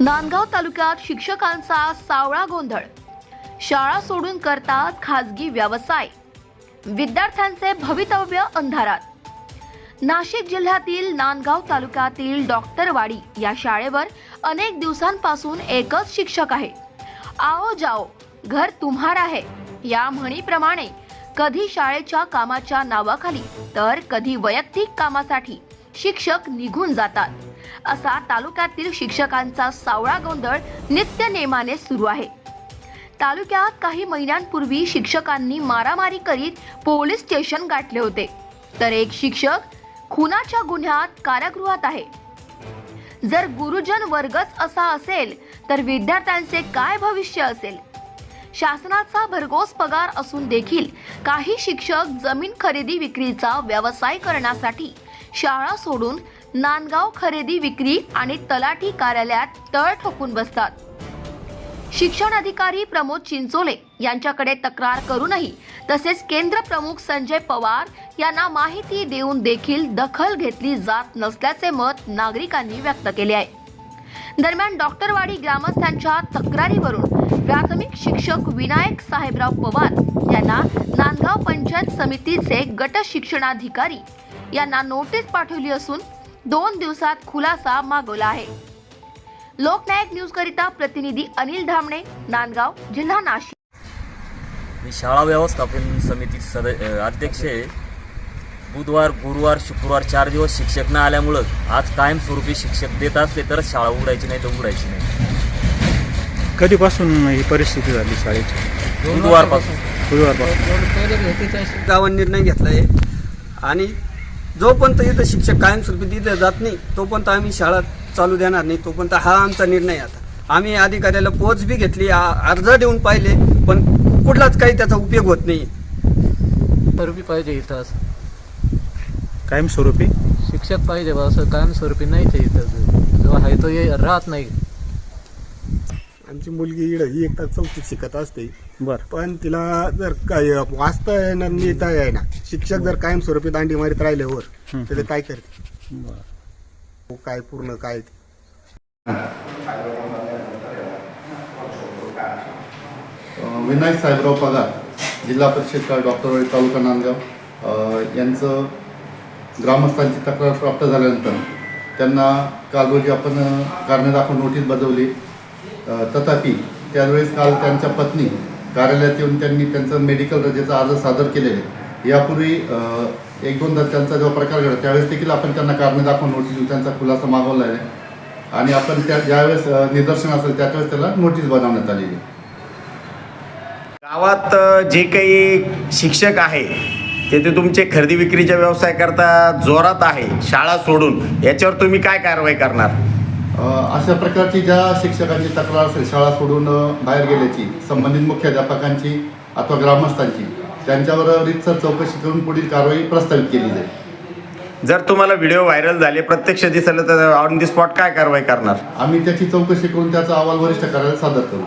नांदगाव तालुक्यात शिक्षकांचा सावळा गोंधळ. शाळा सोडून करतात खाजगी व्यवसाय. विद्यार्थ्यांचे भवितव्य अंधारात. नाशिक जिल्ह्यातील नांदगाव तालुक्यातील डॉक्टरवाडी या शाळेवर अनेक दिवसांपासून एकच शिक्षक आहे. आओ जाओ घर तुम्हार आहे. या म्हणीप्रमाणे कधी शाळेच्या कामाच्या नावाखाली तर कधी वैयक्तिक कामासाठी शिक्षक निघून जातात. असा तालुक्यातील शिक्षकांचा सावळा गोंधळ नित्य नेमाने सुरू आहे. तालुक्यात काही महिन्यांपूर्वी शिक्षकांनी मारामारी करीत पोलीस स्टेशन गाठले होते. तर एक शिक्षक खुनाच्या गुन्ह्यात कारागृहात आहे. जर गुरुजन वर्गच असा असेल तर विद्यार्थ्यांचे काय भविष्य असेल? शासनाचा भरघोस पगार असून देखील काही शिक्षक जमीन खरेदी विक्रीचा व्यवसाय करण्यासाठी शाळा सोडून नांदगाव खरेदी विक्री आणि तलाठी कार्यालयात तळ ठोकून बसतात. शिक्षण अधिकारी प्रमोद चिंचोले यांच्याकडे तक्रार करूनही तसेच केंद्र प्रमुख संजय पवार यांना माहिती देऊन देखील दखल घेतली जात नसल्याचे मत नागरिकांनी व्यक्त केले आहे. दरम्यान डॉक्टरवाडी ग्रामस्थांच्या तक्रारीवरून प्राथमिक शिक्षक विनायक साहेबराव पवार यांना नांदगाव पंचायत समितीचे गट शिक्षणाधिकारी यांना नोटीस पाठवली असून दोन दिवसात खुलासा मागवला आहे. लोकनायक न्यूज करिता प्रतिनिधी अनिल धामणे नांदगाव जिल्हा नाशिक. मी शाळा व्यवस्थापन समिती सद अध्यक्ष आहे. बुधवार गुरुवार शुक्रवार चार दिवस शिक्षक न आल्यामुळं आज कायमस्वरूपी शिक्षक देत असले तरच शाळा उघडायची नाही तर उघडायची नाही. कधीपासून ही परिस्थिती झाली शाळेची? बुधवारपासून. बुधवारपासून गावाने निर्णय घेतला आहे आणि जोपर्यंत इथं शिक्षक कायमस्वरूपी दिले जात नाही तोपर्यंत आम्ही शाळा चालू देणार नाही तोपर्यंत हा आमचा निर्णय आता. आम्ही अधिकाऱ्याला पोच बी घेतली आ- अर्ज देऊन पाहिले पण कुठलाच काही त्याचा उपयोग होत नाही. स्वरूपी पाहिजे इथं असं. कायमस्वरूपी? शिक्षक पाहिजे बा असं कायमस्वरूपी नाही ते इथं. जो आहे तो ये राहत नाही. आमची मुलगी इकडं ही एक तर चौथीत शिकत असते. बर. पण तिला जर काय वाचता येणार लिहिता येईना शिक्षक जर कायमस्वरूपी दांडी मारीत राहिले वर तर ते काय करते? हो, काय पूर्ण काय ते? विनायक साहेबराव पगार जिल्हा परिषद शाळा डॉक्टरवाडी तालुका नांदगाव. अ, यांचं ग्रामस्थांची तक्रार प्राप्त झाल्यानंतर त्यांना काल रोजी आपण अ, कारणे दाखवून नोटीस बजावली. अ, तथापि त्यावेळेस काल त्यांच्या पत्नी कार्यालयात येऊन त्यांनी त्यांचं मेडिकल रजेचा अर्ज सादर केलेले. यापूर्वी एक दोनदा त्यांचा जेव्हा प्रकार घडला त्यावेळेस देखील आपण त्यांना कारणे दाखवून नोटीस देऊन त्यांचा खुलासा मागवला आहे. आणि आपण त्या ज्यावेळेस निदर्शन असेल त्यावेळेस त्याला नोटीस बनवण्यात आलेली गावात जे काही शिक्षक आहे ते ते तुमचे खरेदी विक्रीचा व्यवसाय करता जोरात आहे शाळा सोडून याच्यावर तुम्ही काय कारवाई करणार? अशा प्रकारची ज्या शिक्षकांची तक्रार असेल शाळा सोडून बाहेर गेल्याची संबंधित मुख्याध्यापकांची अथवा ग्रामस्थांची त्यांच्यावर रीतसर चौकशी करून पुढील कारवाई प्रस्तावित केली जाईल. जर तुम्हाला व्हिडिओ व्हायरल झाले प्रत्यक्ष दिसलं तर ऑन दी स्पॉट काय कारवाई करणार? आम्ही त्याची चौकशी करून त्याचा अहवाल वरिष्ठ कार्यालयात सादर करू.